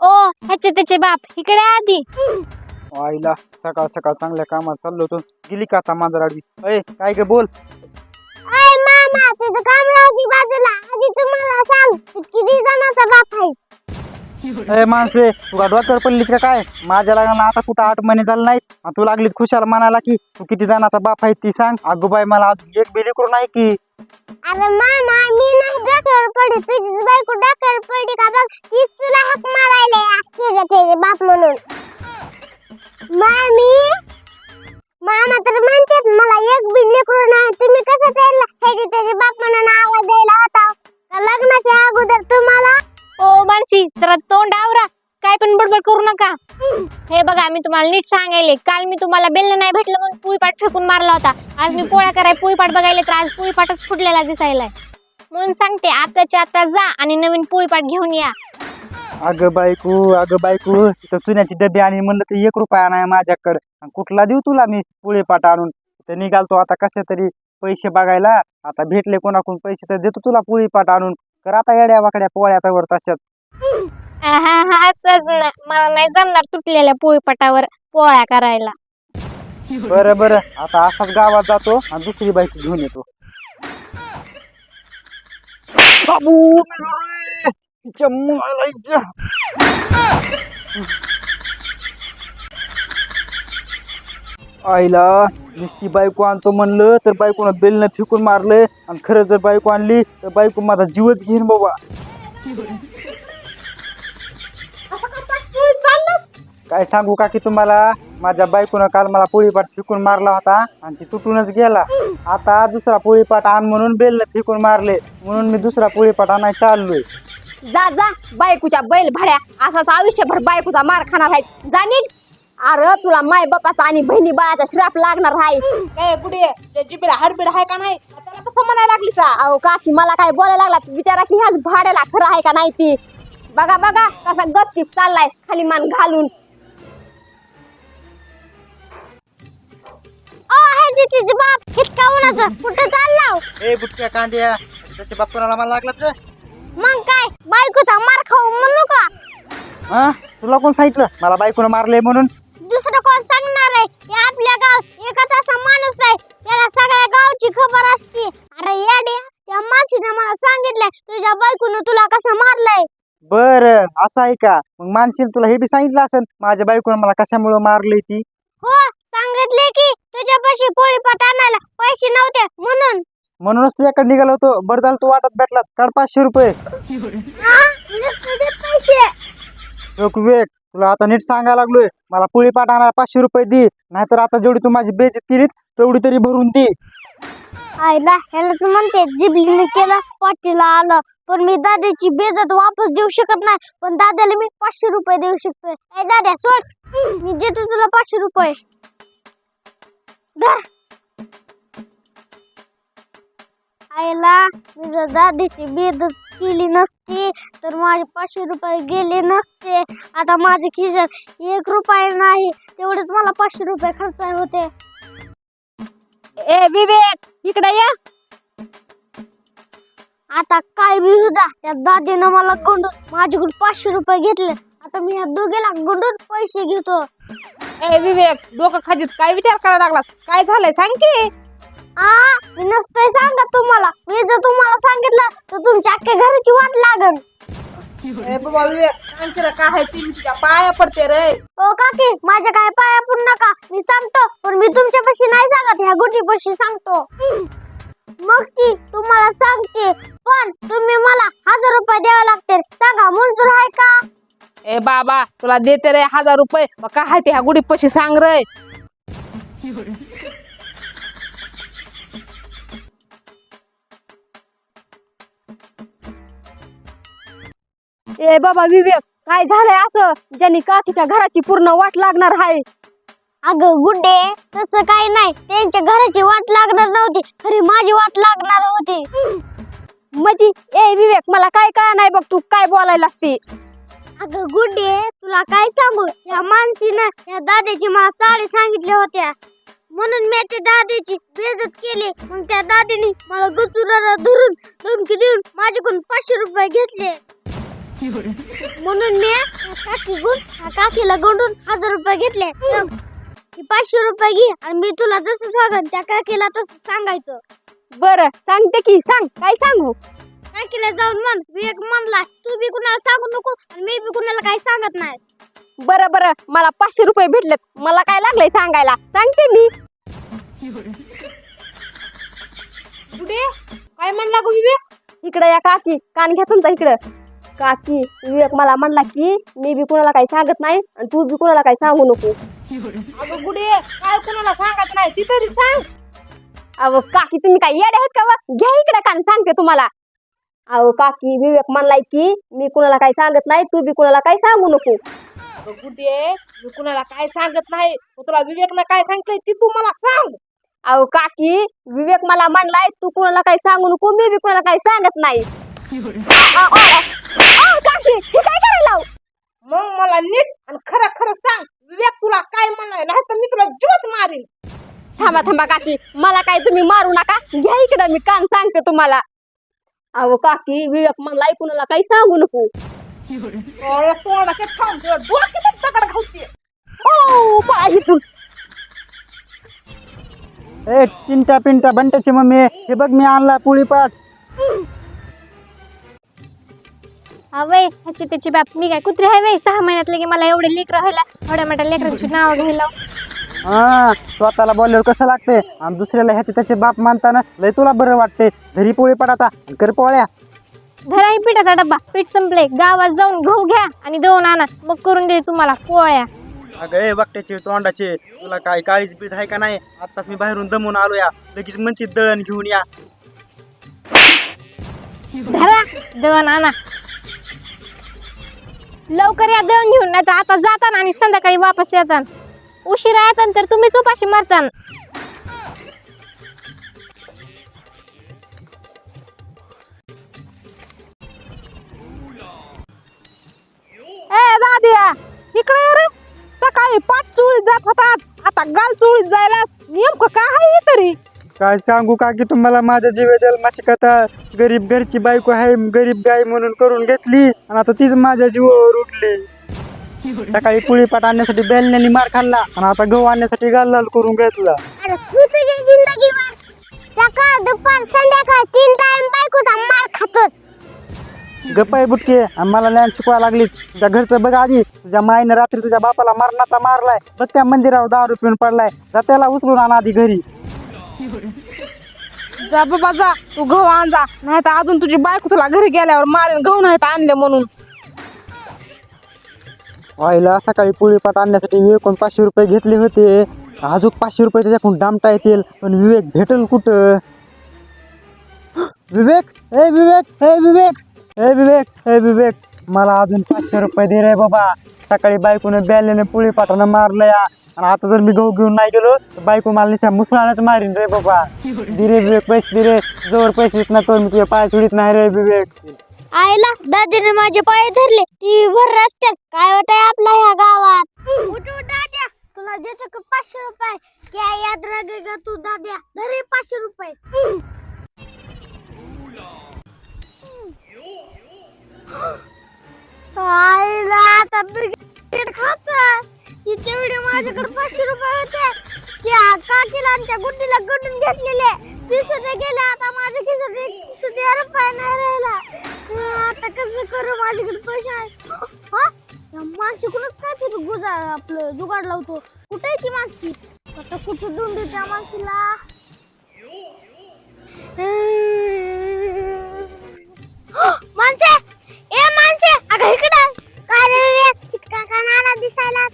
ओ ह्याचे त्याचे बाप इकडे आधी. आईला सकाळ सकाळ चांगल्या कामात चाललो होतो. गेली का आता मांजराडवी? अय काय ग बोल. मामा तुझं काम राहती बाजूला. आधी तुम्हाला सांग किती जणांचा बाप आहे माणसे तुला डोक्यावर पडलीस का काय? माझ्या लग्नाला आता कुठं आठ महिने झाले नाहीत. आणि तू लागलीत खुशाल म्हणाला की तू किती जणाचा बाप आहे ती सांग. अगो बाई मला अजून एक बिली करून आहे की. अरे मामा मी नाही डोक्यावर पडली. तुझी बायको डोक्यावर पडली का बघ? तीच तुला हाक मारायला तुझे बाप म्हणून. मामी मामा मी तुम्हाला नीट सांगायले. काल मी तुम्हाला बेल नाही भेटलं म्हणून पोळीपाट फेकून मारला होता. आज मी पोळ्या कराय पोळीपाट बघायला तर आज पोळीपाटच फुटलेला दिसायलाय. म्हणून सांगते आताच्या आता जा आणि नवीन पोळीपाट घेऊन या. अगं बायको अगं बायको तिथं चुन्याची डबे आणि म्हणलं तर एक रुपया नाही माझ्याकडं. आणि कुठला देऊ तुला मी पोळी पाट आणून? तर निघालतो आता कसे तरी पैसे बघायला. आता भेटले कोणाकडून पैसे तर देतो तुला पोळी पाट आणून. कर आता येड्या वाकड्या पोळ्या तर तशात. हा हा असंच ना. मला नाही जमणार तुटलेल्या पोळीपटावर पोळ्या करायला. बरं बरं. आता असाच गावात जातो आणि दुसरी बाईक घेऊन येतो. बाबू मेलो रे. मुलाला आईला नुसती बायको आणतो म्हणलं तर बायकोनं बेलनं फेकून मारलं. आणि खरं जर बायको आणली तर बायको माझा जीवच घेईन बाबा. काय सांगू का की तुम्हाला? माझ्या बायकोनं काल मला पोळीपाट फेकून मारला होता आणि ती तुटूनच गेला. आता दुसरा पोळीपाट आण म्हणून बेलनं फेकून मारले. म्हणून मी दुसरा पोळीपाट आणायला चाललोय. जा जा बायकोच्या बैल भाड्या. असाच आयुष्यभर बायकोचा मार खाणार आहे जाणील अरे तुला माय बापाचा आणि बहिणी बाळाचा श्राप लागणार आहे. काय कुठे त्या जिबेला हाडबीड आहे का नाही? त्याला कसं म्हणायला लागली चा अहो काकी मला काय बोलायला लागला विचारा की ह्याच भाड्याला खरं आहे का नाही ती. बघा बघा कसा गपचीप चाललाय. खाली मान घालून. ह्याचे त्याचे बाप इतका उन्हाचं कुठं चालला ए बुटक्या कांद्या त्याच्या बाप्पाला मला लागला तर? मग काय? बायकोचा मार खाऊ म्हणू का? हा? तुला कोण सांगितलं? मला बायकोनं मारले म्हणून. दुसरं कोण सांगणार आहे? हे आपल्या गाव एकच असा माणूस आहे. त्याला सगळ्या गावची खबर असते. अरे येड्या त्या माणसीने मला सांगितलंय तुझ्या बायकोनं तुला कसं मारलंय? बर असं आहे का? मग मानशील तुला हे बी सांगितलं असेल माझ्या बायकोनं मला कशामुळे मारले ती? हो तुझ्यापाशी पोळीपाट आणायला पैसे नव्हते म्हणून. म्हणूनच तुझ्याकडे निघालो होतो. बरं झालं तू वाटत भेटला काढ पाचशे रुपये? नुसते पैसे. तुला आता नीट सांगायला लागलोय. मला पोळी पाठ आणायला पाचशे रुपये दे. नाहीतर आता जेवढी तू माझी बेजत केलीत तेवढी तरी भरून दे. आईला ह्याला तर म्हणते जिबलीने केलं पाठीला आलं. पण मी दादाची बेजत वापस देऊ शकत नाही. पण दादाला मी पाचशे रुपये देऊ शकतोय. ए दादा सोड. मी देतो तुला पाचशे रुपये. आईला मी जर दादाची बेजत केली नसती तर माझे पाचशे रुपये गेले नसते. आता माझ्या खिशात एक रुपये नाही तेवढेच मला पाचशे रुपये खर्च होते. ए विवेक इकडे या. आता काय बी सुद्धा त्या दादीनं मला गुंडून माझ्याकडून पाचशे रुपये घेतले. आता मी या दोघीला गुंडून पैसे घेतो. ए विवेक डोकं खाजीत काय विचार करायला लागला काय झालंय? सांग की. आ मी नसतोय सांगा तुम्हाला. मी जर तुम्हाला सांगितलं तर तुमच्या अख्ख्या घराची वाट लागल ए बाबा विवेक सांग की रे, काय आहे ते मी तुझ्या पाया पडते रे. ओ काकी माझ्या काय पाया पडू नका. मी सांगतो पण मी तुमच्यापाशी नाही सांगत ह्या गोटीपाशी सांगतो. मग ती तुम्हाला सांगते पण तुम्ही मला हजार रुपये द्यावे लागतील. सांगा मंजूर आहे का? ए बाबा तुला देते रे हजार रुपये. मग काय आहे ते ह्या गुढी पशी सांग रे. ए बाबा विवेक काय झालंय असं? ज्यांनी काकीच्या घराची पूर्ण वाट लागणार आहे अगं गुड्डे तसं काही नाही. त्यांच्या घराची वाट लागणार नव्हती खरी माझी वाट लागणार होती. म्हणजे ए विवेक मला काय काय नाही बघ तू काय बोलायला लागते अगं गुड्डे तुला काय सांगू? या मानसीनं या दादाची मला चाळी सांगितल्या होत्या. म्हणून मी त्या दादाची बेजत केली. मग त्या दादीने मला गचुराला धरून धमकी देऊन माझ्याकडून पाचशे रुपये घेतले. म्हणून मी काकी काकीला गोंडून हजार रुपये घेतले. की पाचशे रुपये घे आणि मी तुला जसं सांगन त्या काकीला तसं सांगायचं. बरं सांगते की सांग. काय सांगू? काकीला जाऊन म्हण. विवेक म्हणला तू बी कुणाला सांगू नको आणि मी बी कुणाला काही सांगत नाही. बरं बरं. मला पाचशे रुपये भेटलेत. मला काय लागलंय सांगायला? सांगते मी. काय म्हणला गो विवेक? इकडे या काकी. कान घ्या तुमचा इकडं. काकी विवेक मला म्हणला की मी बी कुणाला काही सांगत नाही आणि तू बी कुणाला काही सांगू नको. अगं गुडे काय कोणाला सांगत नाही? ती तरी सांग. अहो काकी तुम्ही काय येडे आहेत का व? घ्या इकडे कान सांगते तुम्हाला. अहो काकी विवेक म्हणलाय की मी कुणाला काही सांगत नाही तू बी कुणाला काही सांगू नको. अगं मी कुणाला काय सांगत नाही मग तुला विवेकनं काय सांगितलंय ती तू मला सांग. अहो काकी विवेक मला म्हणलाय तू कुणाला काही सांगू नको मी बी कुणाला काही सांगत नाही. काकी हे काय करायला लाव? मग मला नीट आणि खरं खरं सांग विवेक तुला काय म्हणलाय नाही तर मी तुला जीवच मारीन. थांबा थांबा काकी मला काय तुम्ही मारू नका घ्या इकडं मी कान सांगते तुम्हाला. अहो काकी विवेक म्हणलाय कुणाला काही सांगू नको. डोक्यात दगड घालते. इथून ए पिंट्या पिंट्या बंट्याची मम्मी हे बघ मी आणला पोळी पाठ अवय ह्याची त्याची बाप मी काय कुत्री आहे वय सहा महिन्यातले की मला एवढे लेकर राहायला एवढ्या मोठ्या लेकरांची नाव घ्यायला हा स्वतःला बोलल्यावर कसं लागते आणि दुसऱ्याला ह्याचे त्याचे बाप मानताना लय तुला बरं वाटते घरी पोळी आता आणि कर पोळ्या. धरा ही पिठाचा डब्बा. पीठ संपले गावात जाऊन गहू घ्या आणि दळून आणा. मग करून दे तुम्हाला पोळ्या. अगं ए बकट्याचे तोंडाचे तुला काय काळीच पीठ आहे का नाही? आताच मी बाहेरून दमून आलो या लगेच म्हणते दळण घेऊन या. धरा दळण आणा. लवकर या दळण घेऊन. नाही तर आता जाताना आणि संध्याकाळी वापस येताना. उशिरा येताना तर तुम्हीच उपाशी मारतान. ए दादिया इकडे रे. सकाळी पाच चोळीत जात होतात. आता गाल चोळीत जायला नेमकं काय आहे हे तरी? काय सांगू का की तुम्हाला माझ्या जीव जन्माची कथा गरीब घरची बायको आहे गरीब गाय म्हणून करून घेतली आणि आता तीच माझ्या जीवावर उठली. सकाळी पोळी पाठ आणण्यासाठी बेलण्याने मार खाल्ला आणि आता गहू आणण्यासाठी गाल लाल करून घेतला. अरे तू तुझ्या जिंदगीवर सकाळ दुपार संध्याकाळ तीन टाइम बायकोचा मार खातोच. गप्पाय बुटके आणि मला ज्ञान शिकवायला लागली. तुझ्या घरचं बघ आधी. तुझ्या माईनं रात्री तुझ्या बापाला मरणाचा मारलाय. बघ त्या मंदिरावर दारू पिऊन पडलाय. जा त्याला उचलून आण आधी घरी. जा बाबा जा. तू गहू आण जा. नाही तर अजून तुझी बायको तुला घरी गेल्यावर मारेन गहू नाहीत आणले म्हणून. आईला सकाळी पोळीपाट आणण्यासाठी एकूण पाचशे रुपये घेतले होते. अजून पाचशे रुपये त्याच्याकडून डामटा येतील. पण विवेक भेटेल कुठं? विवेक! हे विवेक! हे विवेक! हे विवेक! हे विवेक! मला अजून पाचशे रुपये दे रे बाबा. सकाळी बायकोनं बॅलेने पोळी पाठानं मारलं या. आणि आता जर मी गहू घेऊन नाही गेलो तर बायको मला नुसत्या मुसळानच मारीन रे बाबा. धीरे विवेक पैसे दिरे रे. जवळ पैसे देत नाही तर मी तुझ्या पाय चुडीत नाही रे विवेक. आईला दादीने माझे पाय धरले. टीव्ही भर रस्त्यात. काय वाटाय आपल्या ह्या गावात? उठ दाद्या. तुला देतो का पाचशे रुपये? क्या याद रागेगा तू दाद्या? धरे पाचशे रुपये. आईला आता बिस्किट खात तिच्या वेळी माझ्याकडे पाचशे रुपये होते. त्या काकीला आणि त्या गुड्डीला गडून घेतलेले. ते दे गेले आता माझ्या खिशात एक सुद्धा रुपये नाही राहिला. आता कसं करू? माझ्याकडे पैसे आहे हा? माणशीकडूनच काय तरी गुजा आपलं जुगाड लावतो. कुठे आहे ती माणशी आता कुठं धुंडी त्या माणशीला माणसे! ए माणसे! अगं इकडे काय रे रे? इतका का नाना दिसायला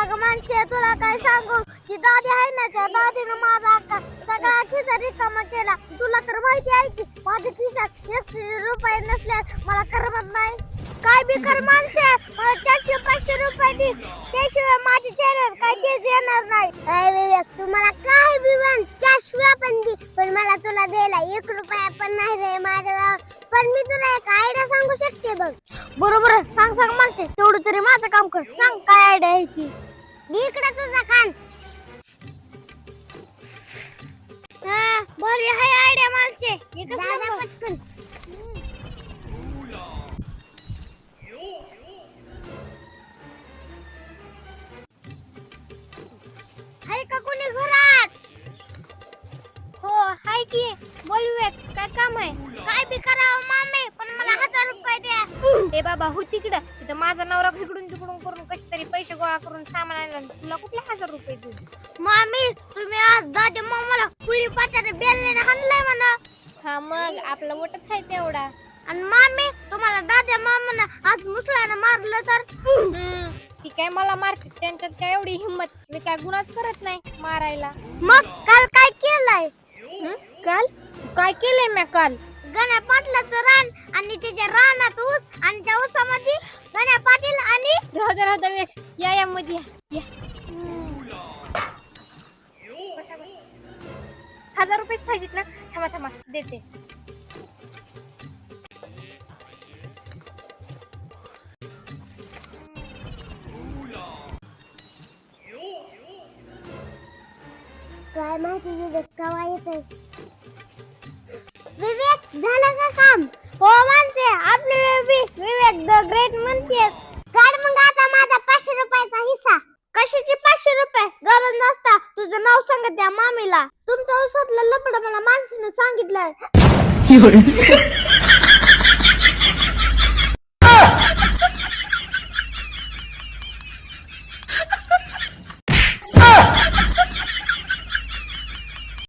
अगं माणसे तुला काय सांगू? की दादी आहे ना त्या दादीनं माझा आता सगळा खिसा रिकामा केला. तुला तर माहिती आहे की माझ्या खिशात एकशे रुपये नसल्यास मला करमत नाही. काय बी कर माणसे मला चारशे पाचशे रुपये दे. त्याशिवाय माझे चॅनल काय तेच येणार नाही. अरे विवेक तुम्हाला काय बी म्हण चारशे पण दे. पण मला तुला द्यायला एक रुपया पण नाही रे माझ्या पण मी तुला एक आयडिया सांगू शकते बघ. बरोबर सांग सांग माणसे. तेवढं तरी माझं काम कर. सांग काय आयडिया आहे ती. इकडे तुझा कान. बरी हाय आयडिया माणसे. हाय का कोणी घरात? हो हाय की. बोलवे काय काम आहे? काय बी करावं मामे? ए बाबा हो तिकडं. तिथं माझा नवरा इकडून तिकडून करून कशी तरी पैसे गोळा करून सामान आणलं तुला कुठले हजार रुपये देऊ? मामी तुम्ही आज दादा मामाला पुळी पाट्याने बेलने हाणलंय म्हणा. हा मग आपला मोठच आहे तेवढा. आणि मामी तुम्हाला दादा मामानं आज मुसळ्यानं मारलं तर ती काय मला मारते? त्यांच्यात काय एवढी हिंमत? मी काय गुन्हाच करत नाही मारायला. मग काल काय केलंय? काल? काय केलंय मी काल? गण्या पाटलाचं रान आणि त्याच्या रानात ऊस आणि त्या ऊसामध्ये गण्या पाटील आणि राहू दे राहू दे. या या मध्ये या, या. हजार रुपयेच पाहिजेत ना थांबा थांबा देते काय माहिती कवा विवेक झालं का काम? हो माणसे आपले विवेक विवेक द ग्रेट म्हणते. काढ मग आता माझा पाचशे रुपयाचा हिस्सा. कशाची पाचशे रुपये? गरज नसता. तुझं नाव सांगत त्या मामीला. तुमचं औषधलं लपड मला माणसानं सांगितलं